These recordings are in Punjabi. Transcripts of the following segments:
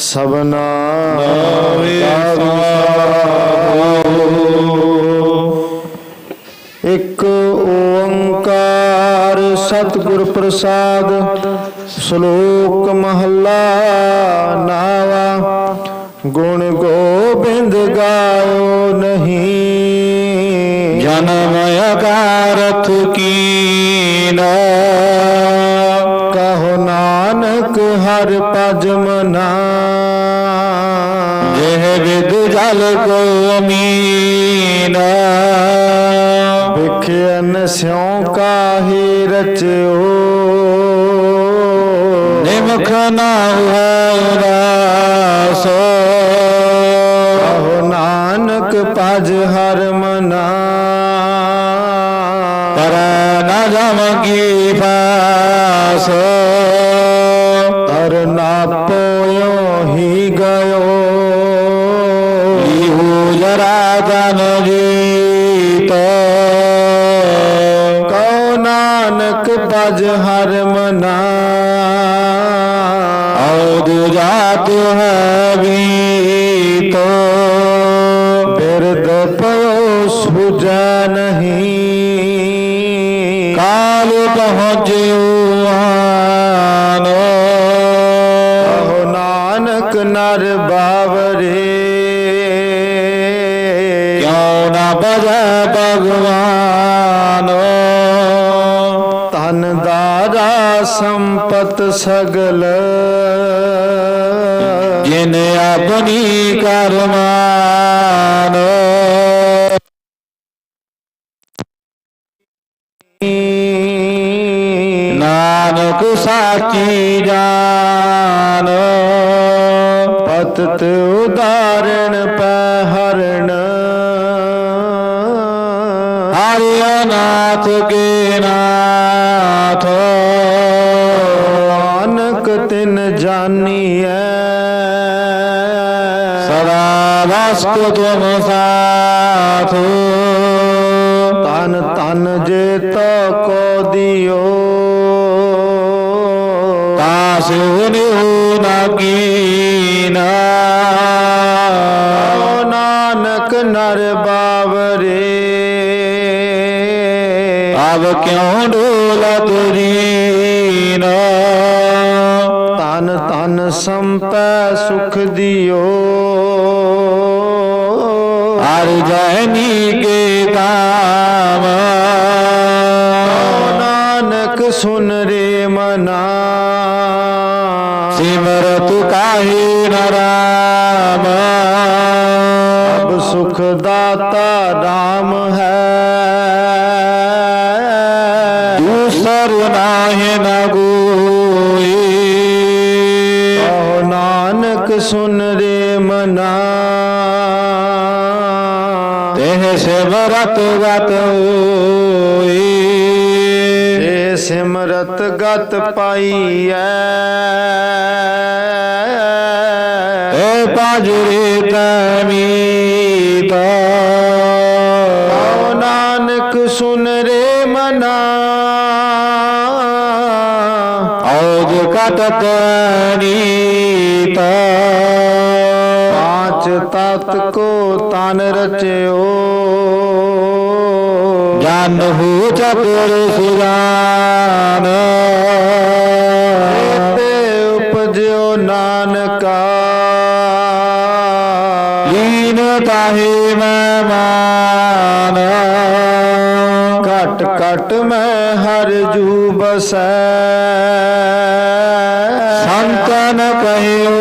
ਸਬਨਾ ਇੱਕ ਓੰਕਾਰ ਸਤਿਗੁਰ ਪ੍ਰਸਾਦ ਸ਼ਲੋਕ ਭਜ ਹਰ ਮਨਾ। ਪਰ ਨ ਜਮ ਕੀ ਫਾਸ ਤਰ ਨਾ ਪੋਇਓ ਹੀ ਗਇਓ। ਲੀਹੂ ਜਰਾ ਤਨ ਜੀਤ। ਕਉ ਨਾਨਕ ਭਜ ਹਰ ਮਨਾ। ਔਦ ਜਾਤ ਹੈ ਬੀਤ ਦਾਰਾ ਸੰਪਤ ਸਗਲ। ਜਿਨ ਆਪਣੀ ਕਰਮਾਨ। ਨਾਨਕ ਸਾਚੀ ਜਾਨ। ਪਤਤ ਉਦਾਰਣ ਪੈ ਹਰਣ ਹਰਿ ਅਨਾਥ ਕੇ ਨਾਥ ਨਾਨਕ ਤਿਨ ਜਾਨੀਐ। ਸਦਾ ਵਸਤ ਤੁਮ ਸਾਥ। ਤਨ ਤਨ ਜੇ ਤੋ ਕੋ ਦਿਓ। ਤਾਸਿਉ ਨਿਉ ਨਾ ਕੀਨਾ ਕਹੋ ਨਾਨਕ ਨਰ ਬਾਵਰੇ। ਅਬ ਕਿਉ ਡੋਲਤ ਰੀਨ ਤਨ ਤਨ ਸੰਪੈ ਸੁਖ ਦਿਓ। ਹਰ ਜੈਨੀ ਕੇ ਕਹੋ ਨਾਨਕ ਸੁਨ ਰੇ ਮਨਾ। ਸਿਮਰਤ ਕਾਹੀ ਨਰਾਮ ਅਬ ਸੁਖ ਦਾਤਾ ਰਾਮ। ਸੁਨ ਰੇ ਮਨਾ। ਤੇਹ ਸਿਮਰਤ ਗਤ ਹੋਈ। ਏ ਸਿਮਰਤ ਗਤ ਪਾਈਐ ਏ ਪਾਜਰੇ ਤਮੀਤ ਕਹੋ ਨਾਨਕ ਸੁਨ ਰੇ ਮਨਾ। ਔਜ ਕਟਤ ਨੀਤ ਤਤ ਕੋ ਤਨ ਰਚਿਓ। ਜਨ ਹੂ ਚਤੁਰ ਸੁਜਾਨ ਤੇ ਉਪਜਿਓ ਨਾਨਕਾ। ਲੀਨ ਤਾਹੇ ਮੈਂ ਮਾਨ। ਘਟ ਘਟ ਮੈਂ ਹਰ ਜੂ ਬਸੈ। ਸੰਤਨ ਕਹਿਓ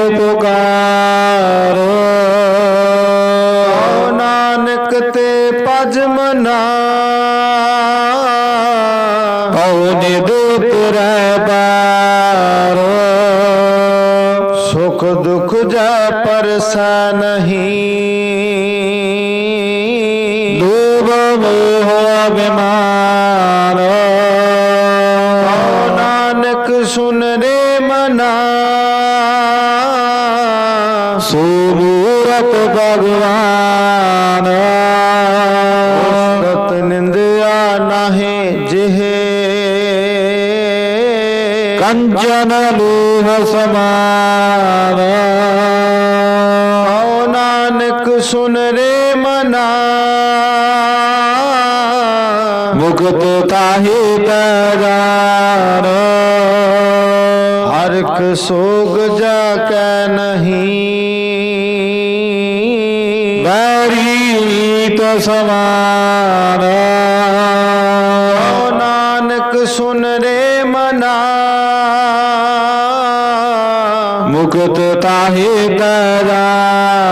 ਮਨਾ। ਕਉ ਨਿਦ ਤੁਰੈ ਪਾਰ ਸੁਖ ਦੁਖ ਜਾ ਪਰਸੈ ਨਹੀਂ। ਕੰਚਨ ਲੋਹ ਸਮਾਨ ਕਹੋ ਨਾਨਕ ਸੁਨ ਰੇ ਮਨਾ। ਮੁਕਤ ਤਾਹੀ ਤਜਾਨ ਹਰਖ ਸੋਗ ਜਾ ਕੈ ਨਹੀਂ। ਬੈਰੀ ਤੋ ਸਮਾਨ ਕਹੋ ਨਾਨਕ ਸੁਨ ਰੇ ਮਨਾ। ਤਾਹੀ ਤਜਾਨ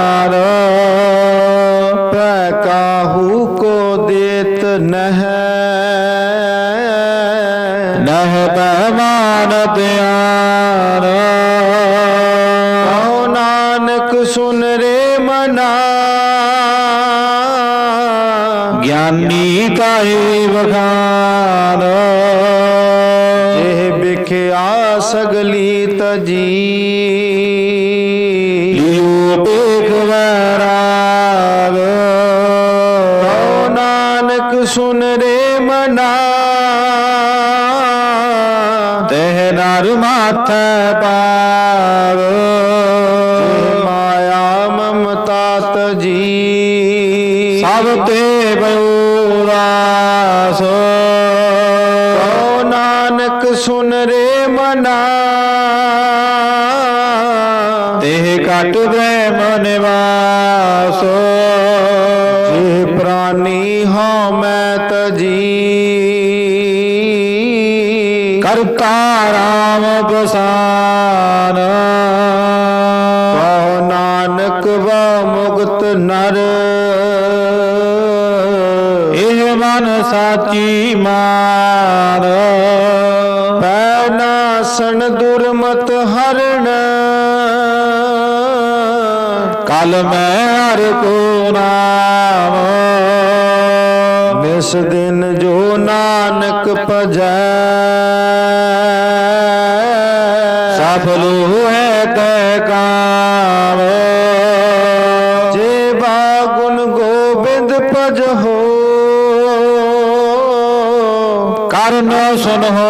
ਨਾਨਕ ਨਾਸਣ ਦੁਰਮਤ ਹਰਣ। ਕਲ ਮੈਂ ਹਰ ਕੋ ਨਾਮ। ਇਸ ਦਿਨ ਜੋ ਨਾਨਕ ਭਜੈ। ਸਫਲ ਹੋਏ ਤੈ ਕਾਮ ਜੇ ਬਾ ਗੁਣ ਗੋਬਿੰਦ ਭਜਹੋ ਕਰਨ ਸੁਨੋ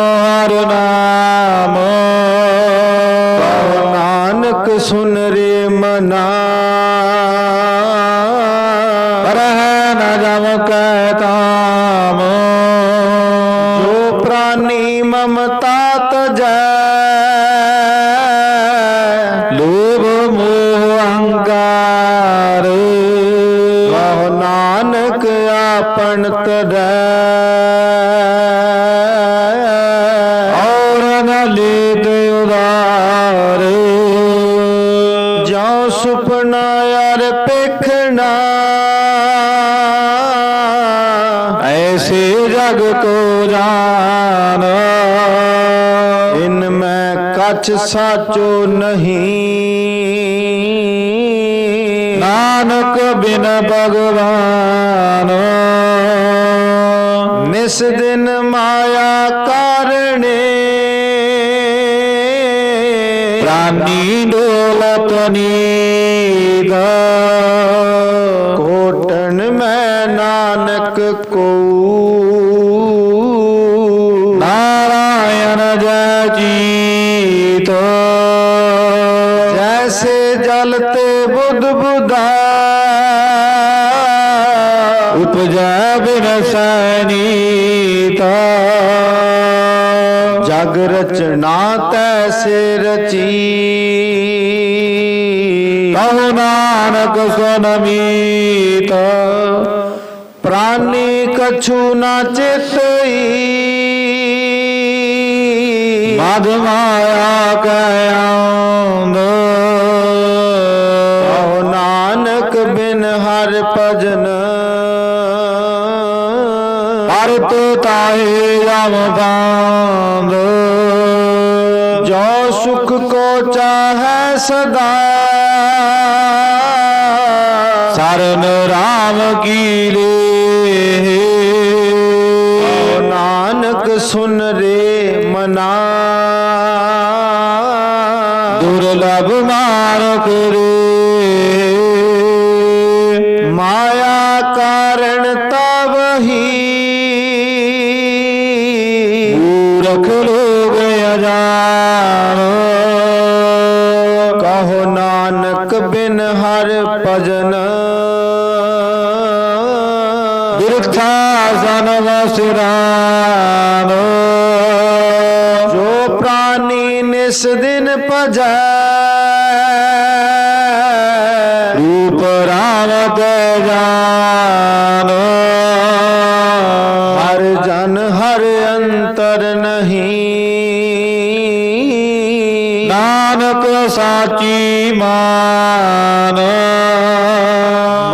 ਆਪਣ ਤਰੈ ਔਰ ਨ ਲੀਤ ਉਦਾਰ ਜੋ ਸੁਪਨਾ ਯਾਰ ਪੇਖਣਾ। ਐਸੇ ਜਗ ਕੋ ਜਾਨ। ਇਨ ਮੈਂ ਕਛ ਸਾਚੋ ਨਹੀਂ। ਨਾਨਕ ਬਿਨ ਭਗਵਾਨ। ਨਿਸ ਦਿਨ ਮਾਇਆ ਕਾਰਣੇ ਪ੍ਰਾਨੀ ਡੋਲਤ ਨੀਦ ਕੋਟਣ ਮੈਂ ਨਾਨਕ ਕੋ ਨਾਰਾਇਣ ਜੈ ਜੀਤ ਸੈਨੀਤ ਜਗ ਰਚਨਾ ਤੈਸੇ ਰਚੀ ਕਹੋ ਨਾਨਕ ਸੁਨਮੀਤ ਪ੍ਰਾਨੀ ਕਛੂ ਨਾ ਚਿਤਈ ਮਦ ਮਾਇਆ ਕੈ ਤਾਹੇ ਜਮ ਬਾਂਦ ਜੋ ਸੁਖ ਕੋ ਚਾਹੈ ਸਦਾ। ਸਰਨ ਰਾਮ ਕੀ ਲੇ ਨਾਨਕ ਸੁਨ ਰੇ ਮਨਾ। ਦੁਰਲਭ ਮਾਰਕ ਰੇ। ਪ੍ਰਾਨੀ ਦਿਨ ਭਜੈ, ਰੂਪ ਰਾਮ ਤੇ ਜਾਨ ਹਰ ਜਨ ਹਰ ਅੰਤਰ ਨਹੀਂ। ਨਾਨਕ ਸਾਚੀ ਮਾਨ।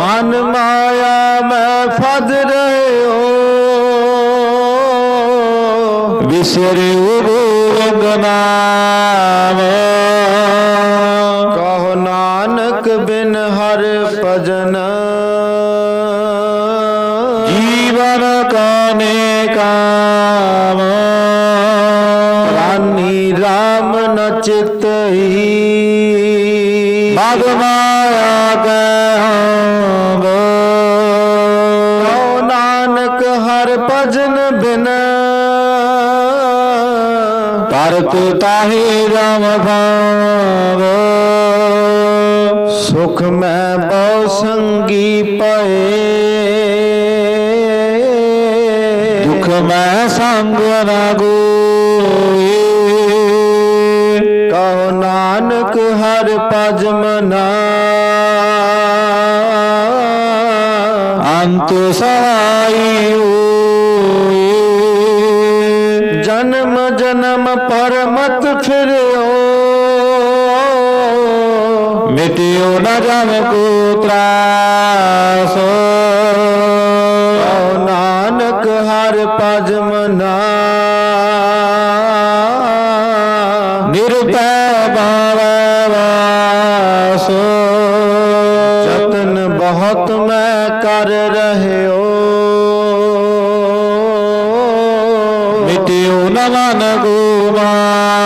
ਮਨ ਮਾਇਆ ਮੈਂ ਫਦ ਰਹਿਓ ਵਿਸਰੇ ਗੋਬਿੰਦ ਕਹੋ ਨਾਨਕ ਬਿਨ ਹਰ ਭਜਨ। ਜੀਵਨ ਕਾਨੇ ਕਾਮ। ਰਾਨੀ RAM ਨ ਪਰਤ ਤਾਹੇ ਰਾਮ ਭਾਵ। ਸੁਖ ਮੈਂ ਬਹੁ ਸੰਗੀ ਪਏ। ਦੁਖ ਮੈਂ ਸੰਗ ਨਾ ਗੋਏ ਕਹੋ ਨਾਨਕ ਹਰ ਭਜ ਮਨਾ। ਅੰਤ ਸਹਾਈ ਜਨਮ ਪਰਮਤ ਫਿਰਿਓ। ਮਿਟਿਓ ਨਾ ਜਮ ਕੋ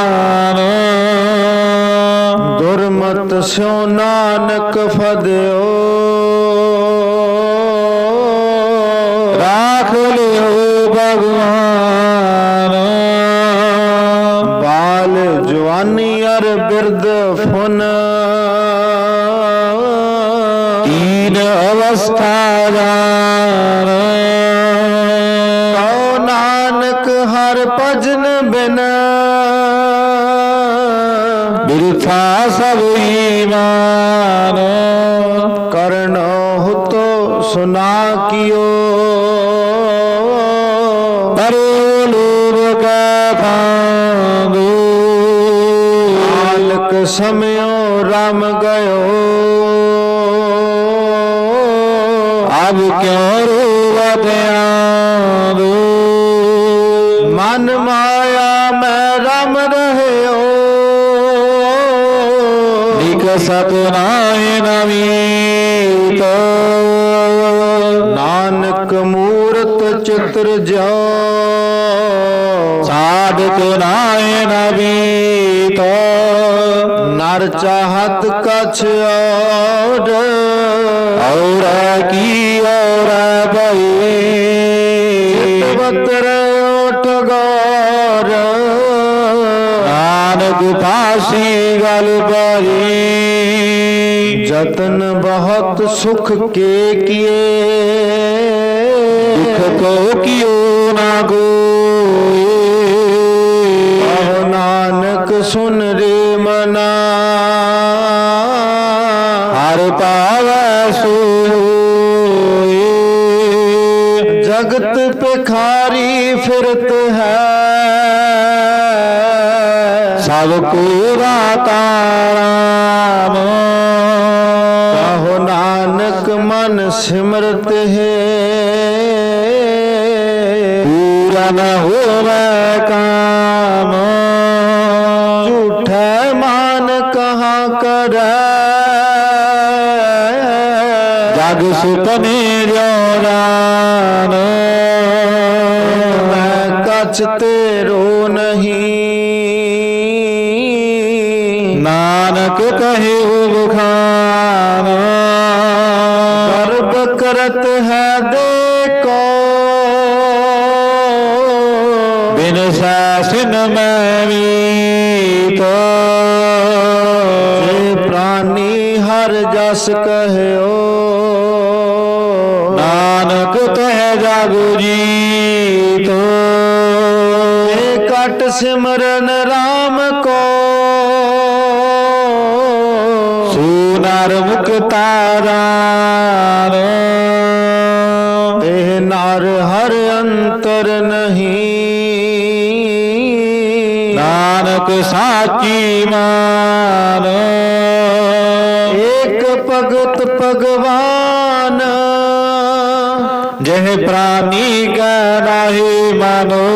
ਮਾਨ ਦੁਰਮਤ ਸਿਉ ਨਾਨਕ ਫਦਿਓ। ਰਾਖ ਲਿਓ ਭਗਵਾਨ। ਬਾਲ ਜਵਾਨੀ ਅਰ ਬਿਰਦ ਫੁਨ। ਅਬ ਕਿਉ ਰੋਵਤ ਆਂਦੋ ਮਨ ਮਾਇਆ ਮੈਂ ਰਮ ਰਹਿਓ। ਨਿਕ ਸਤਨਾਏ ਨਵੀਤ ਨਾਨਕ ਮੂਰਤ ਚਿਤ੍ਰ ਜੋ ਸਾਧਕ ਨਾਏ ਨਵੀਤ ਨਰ ਚਾਹਤ ਕਛ ਔਰ ਫਾਸੀ ਗਲ ਭਰੀ ਜਤਨ ਬਹੁਤ ਸੁਖ ਕੇ ਕੀਏ। ਦੁਖ ਕੋ ਕਿਉ ਨਾ ਗੋਏ। ਕਹੋ ਨਾਨਕ ਸੁਨ ਰੇ ਮਨਾ। ਹਰ ਪਾਵੈ ਸੋਏ। ਜਗਤ ਪਖਾਰੀ ਫਿਰਤ ਹੈ। ਸਭ ਕੋ ਰਾਤਾ ਰਾਮ ਕਹੋ ਨਾਨਕ ਮਨ ਸਿਮਰਤ ਹੈ। ਪੂਰਨ ਹੋਵੇ ਕਾਮ। ਝੂਠੈ ਮਾਨ ਕਹਾਂ ਕਰੈ। ਜਗ ਸੁਪਨੇ ਜੋਰਾਨ ਮੈਂ ਕਛ ਗਰਬ ਹੈ ਦੇਖੋ। ਬਿਨ ਸਾਸਨ ਮੈਂ ਮੀਤ ਜੇ ਪ੍ਰਾਨੀ ਹਰ ਜਸ ਕਹਿਓ। ਨਾਨਕ ਤਹਿ ਜਾਗੋ ਜੀਤ। ਏ ਕਟ ਸਿਮਰਨ RAM ਕੋ। ਸੂਨਰ ਮੁਖ ਨਾਨਕ ਸਾਚੀ ਮਾਨ ਏਕ ਭਗਤ ਭਗਵਾਨ, ਜਹ ਪ੍ਰਾਨੀ ਕਾ ਨਾਹੀ ਮਨੋ,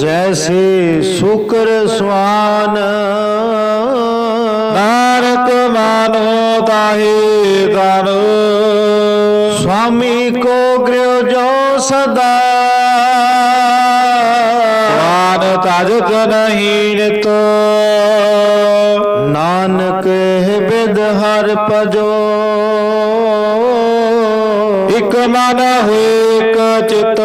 ਜੈਸੇ ਸੁਕਰ ਸੁਆਨ ਨਾਨਕ ਮਾਨੋ ਤਾਹੀ ਤਾਨੋ ਸੁਆਮੀ ਕੋ ਗ੍ਰਿਉ ਜੋ ਸਦਾ ਜਨ ਹੀਣਤ ਨਾਨਕ ਬਿਦ ਹਰ ਭਜੋ। ਇਕ ਮਨ ਹੋਏ ਚਿਤ।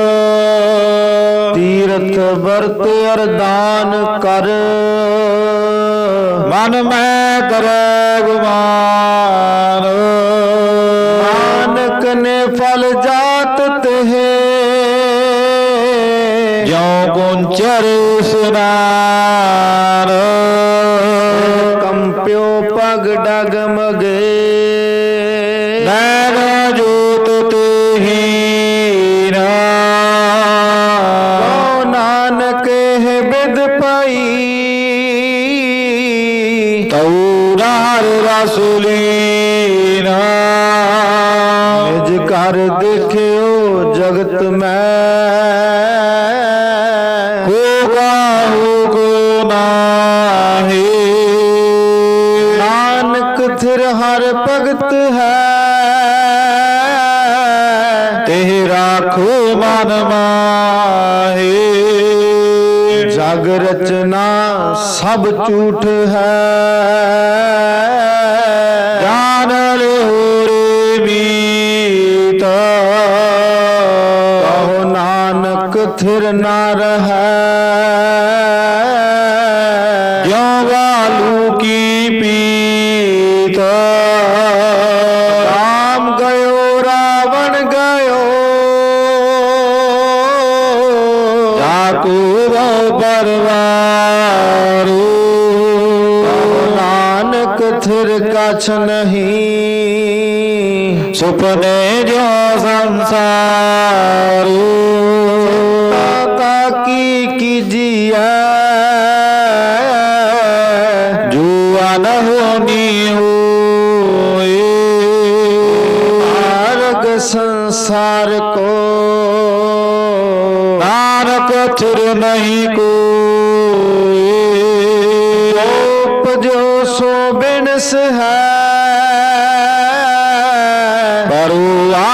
ਤੀਰਥ ਵਰਤ ਅਰਦਾਨ ਕਰ। ਮਨ ਮੈਂ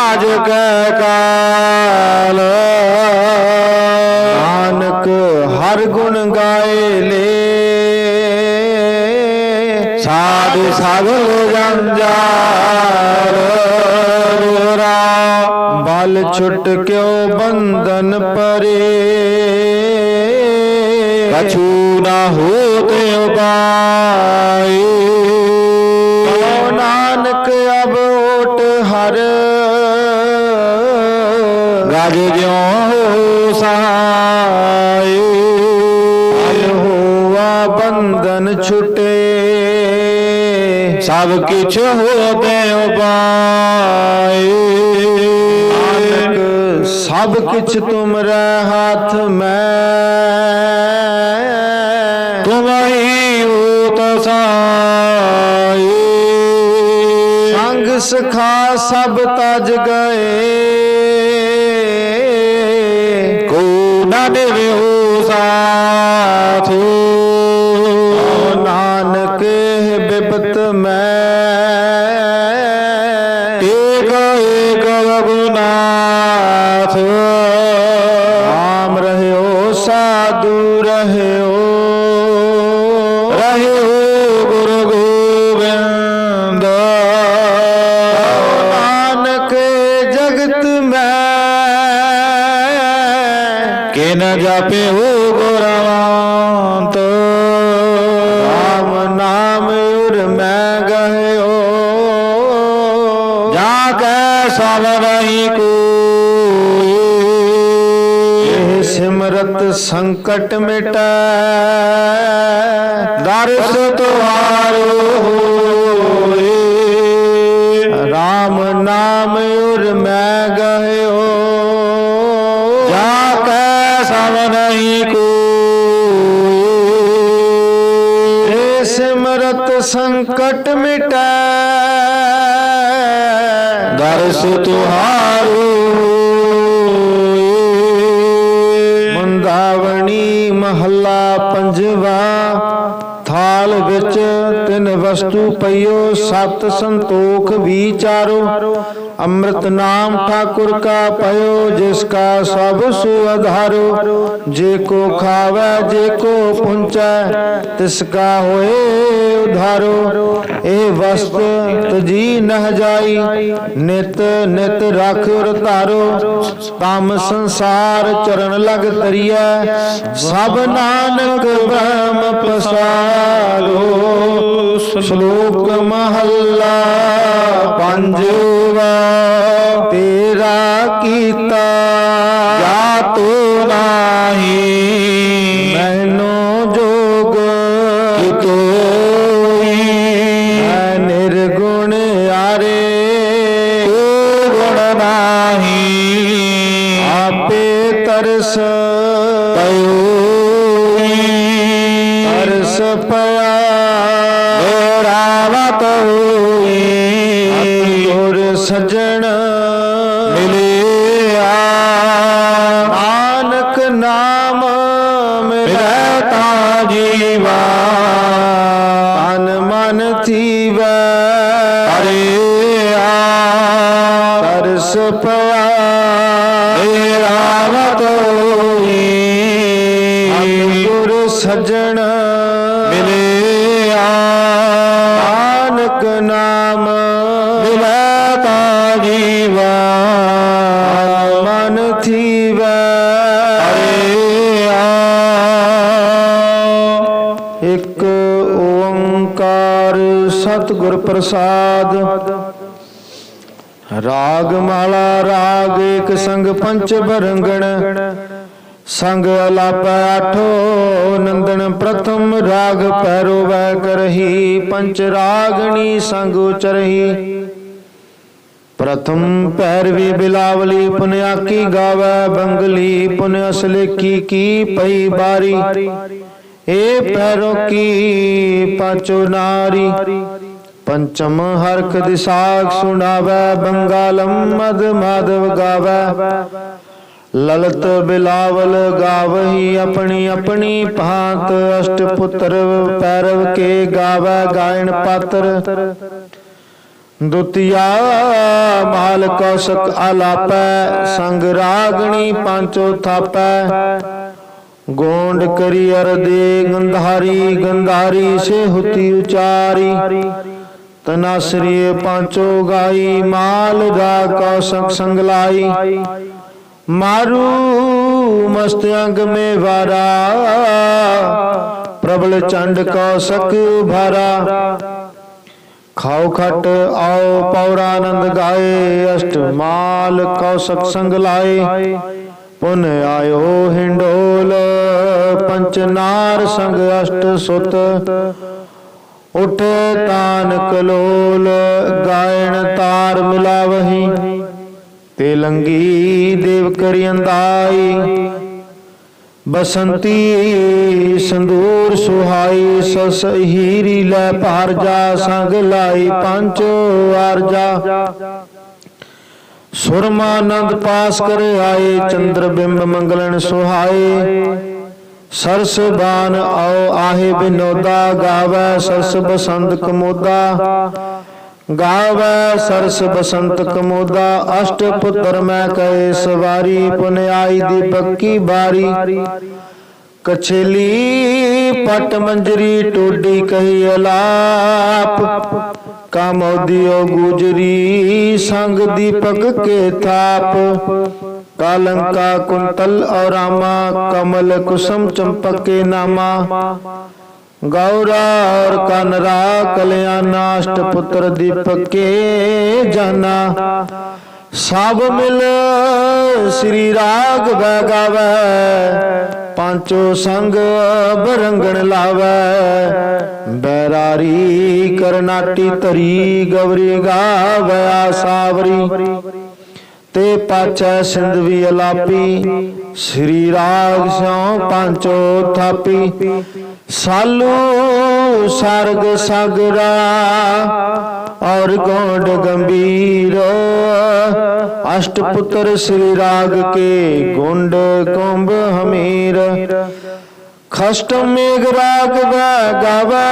ਪਰੂ ਕੈ ਕਾਲ ਨਾਨਕ ਹਰ ਗੁਣ ਗਾਏ ਲੇ ਸਾਧ ਸਗਲ ਜੰਜਾਰ ਰੋਰਾ ਬਲ ਛੁਟ ਕਿਉ ਬੰਧਨ ਪਰੇ? ਕਛੂ ਨਾ ਹੋਤੇ ਉਪਾਈ ਸਭ ਕਿਛ ਹੋਤੇ ਉਪਾਈ ਨਾਨਕ ਸਭ ਕਿਛ ਤੁਮਰੇ ਹੱਥ ਮੈਂ। ਤੁਮ ਹੀ ਹੋਤ ਸਾਈ ਸੰਗ ਸਖਾ ਸਭ ਤਜ ਗਏ। ਸਰਵਹੀ ਕੋਈ। ਇਹ ਸਿਮਰਤ ਸੰਕਟ ਮਿਟੈ। ਦਰਸ ਤੁਹਾਰੋ ਹੋਏ। RAM ਨਾਮ ਉਰ ਮੈਂ ਗਹਿਓ। ਜਾ ਕੈ ਸਵਨਹੀ ਕੋਈ। ਇਹ ਸਿਮਰਤ ਸੰਕਟ ਮਿਟੈ। ਦਰਸ ਤੁਹਾਰੂ। ਮੰਦਾਵਣੀ ਮਹੱਲਾ ਪੰਜਵਾ ਥਾਲ ਵਿੱਚ ਤਿੰਨ ਵਸਤੂ ਪਈਓ ਸਤ ਸੰਤੋਖ ਵਿਚਾਰੋ ਅੰਮ੍ਰਿਤ ਨਾਮ ਠਾਕੁਰ ਕਾ ਪਇਓ ਜਿਸ ਕਾ ਸਭ ਸੁਆਧਾਰੋ ਜੇ ਕੋ ਖਾਵੇ, ਜੇ ਕੋ ਪੁੰਚੈ, ਤਿਸ ਕਾ ਹੋਏ ਉਧਾਰੋ। ਇਹ ਵਸਤ ਤਜੀ ਨਹ ਜਾਈ, ਨਿਤ ਨਿਤ ਰਖ ਉਰ ਧਾਰੋ। ਤਮ ਸੰਸਾਰ ਚਰਨ ਲਗ ਤਰੀਐ ਸਭ ਨਾਨਕ ਬ੍ਰਹਮ ਪਸਾਰੋ ਸ਼ਲੋਕ ਮਹੱਲਾ ਪੰਜਵਾ ਤੇਰਾ ਕੀਤਾ ਜਾ ਤੋ ਨਾਹੀ। ਮੈਨੋ ਜੋਗ ਕਿਤੋਈ ਮੈਂ ਨਿਰਗੁਣ ਆਰੇ ਕੋ ਗੁਣ ਨਾਹੀ। ਆਪੇ ਤਰਸ ਪੰਚ ਬਰੰਗਣ ਸੰਗ ਅਲਾਪੈ ਆਠੋ, ਨੰਦਨ ਪ੍ਰਥਮ ਰਾਗ ਪੈਰੋ ਵੈ ਕਰਹੀ, ਪੰਚ ਰਾਗਣੀ ਸੰਗ ਉਚਰਹੀ। ਪ੍ਰਥਮ ਪੈਰਵੀ ਬਿਲਾਵਲੀ ਪੁਨਿਆਕੀ ਗਾਵੈ, ਬੰਗਲੀ ਪੁਨ ਅਸਲੇਖੀ ਕੀ ਪਈ ਬਾਰੀ। ਏ ਪੈਰੋ ਕੀ ਪਾਚੋ ਨਾਰੀ। ਪੰਚਮ ਹਰਖ ਦਿਸਾਖ ਸੁਣਾਵੈ, ਬੰਗਾਲਮ ਮਦ ਮਾਧਵ ਗਾਵੈ। ਲਲਤ ਬਿਲਾਵਲ ਗਾਵਹੀ ਆਪਣੀ ਆਪਣੀ ਭਾਂਤ ਅਸ਼ਟ ਪੁੱਤਰ ਪੈਰਵ ਕੇ ਗਾਵੈ, ਗਾਇਣ ਪਾਤਰ। ਦੁਤੀਆ ਮਾਲ ਕੌਸ਼ਕ ਆਲਾਪੈ, ਸੰਗ ਰਾਗਣੀ ਪਾਂਚੋ ਥਾਪੈ। ਗੋਂਡ ਕਰੀ ਅਰਦੇ, ਗੰਧਾਰੀ ਗੰਧਾਰੀ ਸੇ ਹੁਤੀ ਉਚਾਰੀ। ਤਨਾਸਰੀ ਪਾਂਚੋ ਗਾਈ ਮਾਲ ਦਾ ਕੌਸ਼ਕ ਸੰਗ ਲਾਈ ਮਾਰੂ ਮਸਤ ਅੰਗ ਮੇ ਵਾਰਾ ਪ੍ਰਬਲ ਚੰਡ ਕੌਸ਼ਕ ਭਾਰਾ ਖਾਓ ਖਟ ਆਓ ਪੌਰਾਨੰਦ ਗਾਏ ਅਸ਼ਟ ਮਾਲ ਕੌਸ਼ਕ ਸੰਗ ਲਾਏ ਪੁਨ ਆਇਓ ਹਿੰਡੋਲ ਪੰਚ ਨਾਰ ਸੰਗ ਅਸ਼ਟ ਸੁਤ ਉਠ ਤਾਨ ਕਲੋਲ ਗਾਇਣ ਤਾਰ ਮਿਲਾਵਹੀ। ਤੇ ਲੰਗੀ ਦੇਵ ਕਰੀ ਅੰਦਾਈ ਬਸੰਤੀ ਸੰਦੂਰ ਸੁਹਾਈ, ਸਸ ਹੀਰੀ ਲੈ ਭਾਰ ਜਾ, ਸੰਗ ਲਾਈ ਪੰਜ ਆਰਜਾ ਸੁਰਮਾਨੰਦ ਪਾਸ ਕਰ ਆਏ ਚੰਦਰ ਬਿੰਬ ਮੰਗਲਨ ਸੁਹਾਏ। ਸਰਸ ਬਾਨ ਆਓ, ਆਹੇ ਬਿਨੋਦਾ ਗਾਵੈ ਸਰਸ ਬਸੰਤ ਕਮੋਦਾ। ਗਾਵੈ ਸਰਸ ਬਸੰਤ ਕਮੋਦਾ, ਅਸ਼ਟ ਪੁੱਤਰ ਮੈਂ ਕਹੇ ਸਵਾਰੀ, ਪੁਨਿਆਈ ਦੀ ਬੱਕੀ ਬਾਰੀ। ਕਛਲੀ ਪਟ ਮੰਜਰੀ, ਟੋਡੀ ਕਹੀ ਅਲਾਪ। ਕਾਮੋਦੀਓ ਗੁਜਰੀ, ਸੰਗ ਦੀਪਕ ਕੇ ਥਾਪ। ਕਾਲੰਕਾ ਕੁੰਤਲ ਔ ਕਮਲ ਕੁਸਮ ਚੰਪਕੇ ਨਾਮਾ ਗੌਰਾ ਔਰ ਕਨਰਾ ਕਲਿਆਣਾ ਅਸ਼ਟ ਪੁੱਤਰ ਦੀਪਕ ਜਾਨਾ ਸਭ ਮਿਲ ਸ੍ਰੀ ਰਾਗ ਬੈ ਪੰਚੋ ਸੰਗ ਬਰੰਗਣ ਲਾਵੈ ਬੈਰਾਰੀ ਕਰਨਾਟੀ ਤਰੀ ਗਵਰੀ ਗਾਵਿਆ ਸਾਵਰੀ ਤੇ ਪਾਚੈ ਸਿੰਧਵੀ ਅਲਾਪੀ, ਸ੍ਰੀ ਰਾਗ ਸਿਉ ਪੰਚੋ ਥਾਪੀ। ਸਾਲੂ ਸਰਗ ਸਗਰਾ ਔਰ ਗੋਡ ਗੰਭੀਰ। ਅਸ਼ਟ ਪੁੱਤਰ ਸ੍ਰੀ ਰਾਗ ਕੇ ਗੁੰਡ ਕੁੰਭ ਹਮੀਰ। ਖਸ਼ਟ ਮੇਘ ਰਾਗ ਵੈ ਗਾਵੈ।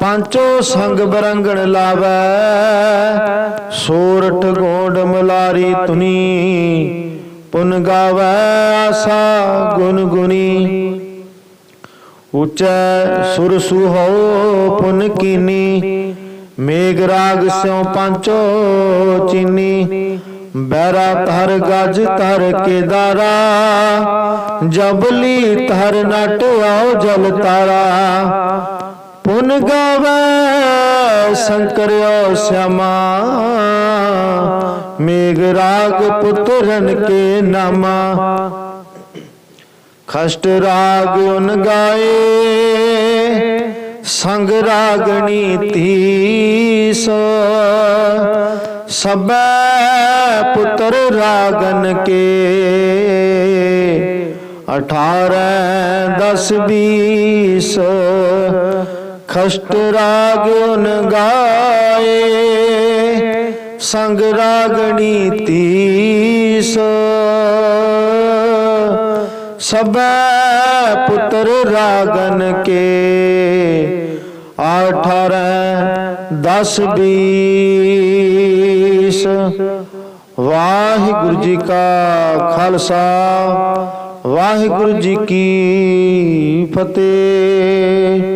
ਪੰਚੋ ਸੰਗ ਬਰੰਗਣ ਲਾਵੈ, ਸੋਰਠ ਗੋਡ ਮਲਾਰੀ ਤੁਨੀ ਪੁਨ ਗਾਵੈ ਆਸਾ ਗੁਨ ਗੁਨੀ ਉਚੈ ਸੁਰ ਸੁਹੋ ਪੁਨ ਕੀਨੀ, ਮੇਘ ਰਾਗ ਸਿਉ ਪੰਚੋ ਚੀਨੀ। ਬੈਰਾ ਧਰ ਗਜ ਧਰ ਕੇਦਾਰਾ ਜਬਲੀ ਧਰ ਨਟ ਆਓ ਜਲ ਤਾਰਾ। ਪੁਨ ਗਾਵੇ, ਸ਼ੰਕਰਿਓ ਸ਼ਮਾ ਮੇਘ ਰਾਗ ਪੁੱਤਰਨ ਕੇ ਨਾਮਾ। ਖਸ਼ਟ ਰਾਗ ਉਨ ਗਾਏ, ਸੰਗ ਰਾਗਣੀ ਤੀਸ। ਸਬੈ ਪੁੱਤਰ ਰਾਗਨ ਕੇ। 18 10 20 ਖਸ਼ਟ ਰਾਗ ਉਨ ਗਾਏ, ਸੰਗ ਰਾਗਣੀ ਤੀਸ। ਸਬੈ ਪੁੱਤਰ ਰਾਗਨ ਕੇ 18 10 20 ਵਾਹਿਗੁਰੂ ਜੀ ਕਾ ਖਾਲਸਾ, ਵਾਹਿਗੁਰੂ ਜੀ ਕੀ ਫਤਿਹ।